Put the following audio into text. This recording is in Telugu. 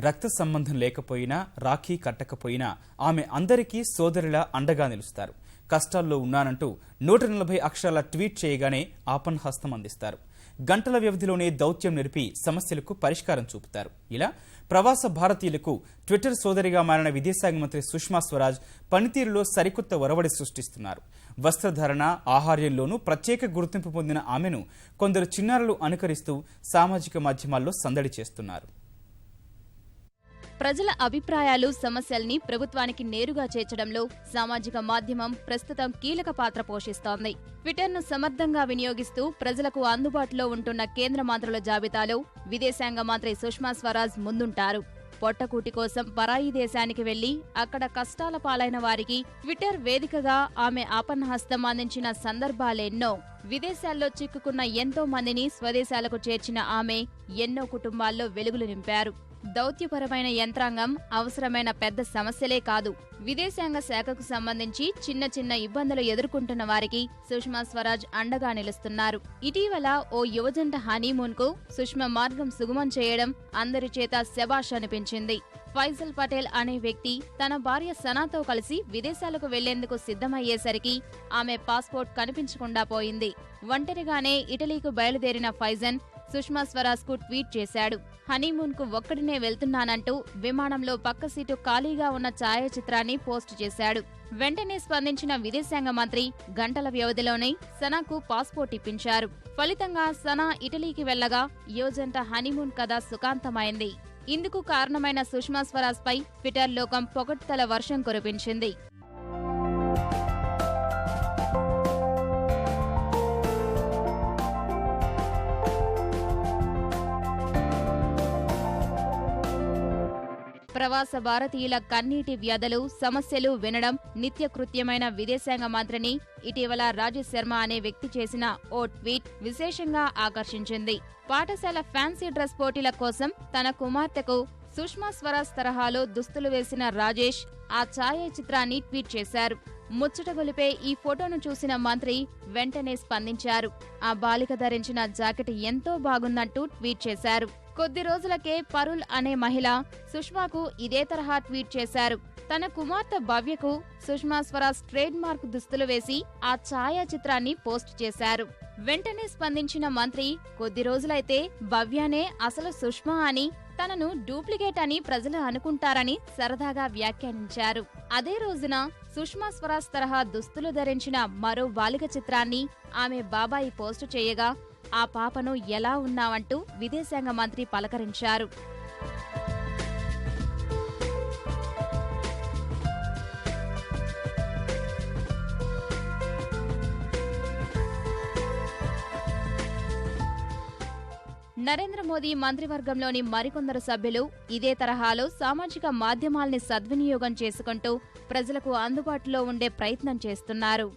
రక్త సంబంధం లేకపోయినా రాఖీ కట్టకపోయినా ఆమె అందరికీ సోదరిలా అండగా నిలుస్తారు. కష్టాల్లో ఉన్నానంటూ నూట నలభై అక్షరాల ట్వీట్ చేయగానే ఆపన్ హస్తం అందిస్తారు. గంటల వ్యవధిలోనే దౌత్యం నిలిపి సమస్యలకు పరిష్కారం చూపుతారు. ఇలా ప్రవాస భారతీయులకు ట్విట్టర్ సోదరిగా మారిన విదేశాంగ మంత్రి సుష్మా స్వరాజ్ పనితీరులో సరికొత్త ఒరవడి సృష్టిస్తున్నారు. వస్త్రధారణ ఆహార్యంలోనూ ప్రత్యేక గుర్తింపు పొందిన ఆమెను కొందరు చిన్నారులు అనుకరిస్తూ సామాజిక మాధ్యమాల్లో సందడి చేస్తున్నారు. ప్రజల అభిప్రాయాలు సమస్యల్ని ప్రభుత్వానికి నేరుగా చేర్చడంలో సామాజిక మాధ్యమం ప్రస్తుతం కీలక పాత్ర పోషిస్తోంది. ట్విట్టర్ను సమర్థంగా వినియోగిస్తూ ప్రజలకు అందుబాటులో ఉంటున్న కేంద్ర మంత్రుల జాబితాలో విదేశాంగ మంత్రి సుష్మా స్వరాజ్ ముందుంటారు. పొట్టకూటి కోసం పరాయి దేశానికి వెళ్ళి అక్కడ కష్టాల పాలైన వారికి ట్విట్టర్ వేదికగా ఆమె ఆపన్నహస్తం అందించిన సందర్భాలెన్నో విదేశాల్లో చిక్కుకున్న ఎంతో మందిని స్వదేశాలకు చేర్చిన ఆమె ఎన్నో కుటుంబాల్లో వెలుగులు నింపారు. దౌత్యపరమైన యంత్రాంగం అవసరమైన పెద్ద సమస్యలే కాదు. విదేశాంగ శాఖకు సంబంధించి చిన్న చిన్న ఇబ్బందులు ఎదుర్కొంటున్న వారికి సుష్మా స్వరాజ్ అండగా నిలుస్తున్నారు. ఇటీవల ఓ యువజంట హనీమూన్కు సుష్మా మార్గం సుగమం చేయడం అందరి చేత శబాష్ అనిపించింది. ఫైజల్ పటేల్ అనే వ్యక్తి తన భార్య సనాతో కలిసి విదేశాలకు వెళ్ళేందుకు సిద్ధమయ్యేసరికి ఆమె పాస్పోర్ట్ కనిపించకుండా పోయింది. ఒంటరిగానే ఇటలీకు బయలుదేరిన ఫైజన్ సుష్మా స్వరాజ్కు ట్వీట్ చేశాడు. హనీమూన్కు ఒక్కడినే వెళ్తున్నానంటూ విమానంలో పక్క సీటు ఖాళీగా ఉన్న ఛాయాచిత్రాన్ని పోస్ట్ చేశాడు. వెంటనే స్పందించిన విదేశాంగ మంత్రి గంటల వ్యవధిలోనే సనాకు పాస్పోర్ట్ ఇప్పించారు. ఫలితంగా సనా ఇటలీకి వెళ్ళగా యోజంట హనీమూన్ కథ సుఖాంతమైంది. ఇందుకు కారణమైన సుష్మా స్వరాజ్ పై ట్విట్టర్ లోకం పొగడ్తల వర్షం కురిపించింది. ప్రవాస భారతీయుల కన్నీటి వ్యధలు సమస్యలు వినడం నిత్యకృత్యమైన విదేశాంగ మంత్రిని ఇటీవల రాజేష్ శర్మ అనే వ్యక్తి చేసిన ఓ ట్వీట్ విశేషంగా ఆకర్షించింది. పాఠశాల ఫ్యాన్సీ డ్రెస్ పోటీల కోసం తన కుమార్తెకు సుష్మా స్వరాజ్ తరహాలో దుస్తులు వేసిన రాజేష్ ఆ ఛాయాచిత్రాన్ని ట్వీట్ చేశారు. ముచ్చట గొలిపే ఈ ఫోటోను చూసిన మంత్రి వెంటనే స్పందించారు. ఆ బాలిక ధరించిన జాకెట్ ఎంతో బాగుందంటూ ట్వీట్ చేశారు. కొద్ది రోజులకే పరుల్ అనే మహిళ సుష్మాకు ఇదే తరహా ట్వీట్ చేశారు. తన కుమార్తె భవ్యకు సుష్మా స్వరాజ్ ట్రేడ్ మార్క్ దుస్తులు వేసి ఆ ఛాయాచిత్రాన్ని పోస్ట్ చేశారు. వెంటనే స్పందించిన మంత్రి కొద్ది రోజులైతే భవ్యనే అసలు సుష్మా అని తనను డూప్లికేట్ అని ప్రజలు అనుకుంటారని సరదాగా వ్యాఖ్యానించారు. అదే రోజున సుష్మా స్వరాజ్ తరహా దుస్తులు ధరించిన మరో బాలిక చిత్రాన్ని ఆమె బాబాయి పోస్టు చేయగా ఆ పాపను ఎలా ఉన్నావంటూ విదేశాంగ మంత్రి పలకరించారు. నరేంద్ర మోదీ మంత్రివర్గంలోని మరికొందరు సభ్యులు ఇదే తరహాలో సామాజిక మాధ్యమాల్ని సద్వినియోగం చేసుకుంటూ ప్రజలకు అందుబాటులో ఉండే ప్రయత్నం చేస్తున్నారు.